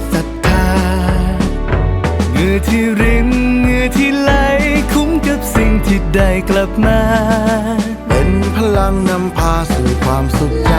ห งื่อที่ริมเหงื่อที่ไหลคุ้มกับสิ่งที่ได้กลับมา เป็นพลังนำพาสู่ความสุขใจ